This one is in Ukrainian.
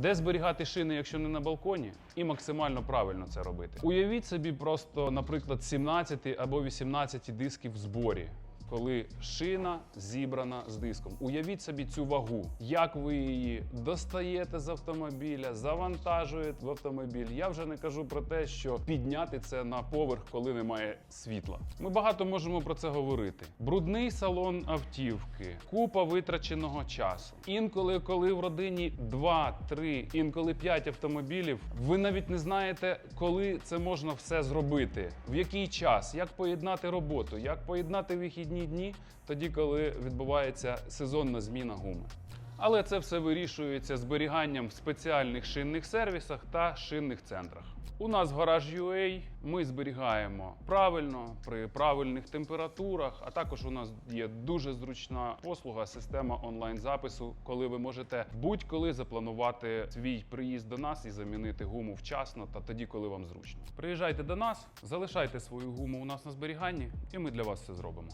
Де зберігати шини, якщо не на балконі, і максимально правильно це робити. Уявіть собі просто, наприклад, 17 або 18 дисків в зборі. Коли шина зібрана з диском, уявіть собі цю вагу, як ви її достаєте з автомобіля, завантажуєте в автомобіль. Я вже не кажу про те, що підняти це на поверх, коли немає світла. Ми багато можемо про це говорити. Брудний салон автівки, купа витраченого часу. Інколи, коли в родині 2, 3, інколи 5 автомобілів, ви навіть не знаєте, коли це можна все зробити, в який час, як поєднати роботу, як поєднати вихідні дні, тоді, коли відбувається сезонна зміна гуми. Але це все вирішується зберіганням в спеціальних шинних сервісах та шинних центрах. У нас в гараж UA ми зберігаємо правильно при правильних температурах. А також у нас є дуже зручна послуга, система онлайн-запису, коли ви можете будь-коли запланувати свій приїзд до нас і замінити гуму вчасно та тоді, коли вам зручно. Приїжджайте до нас, залишайте свою гуму у нас на зберіганні, і ми для вас це зробимо.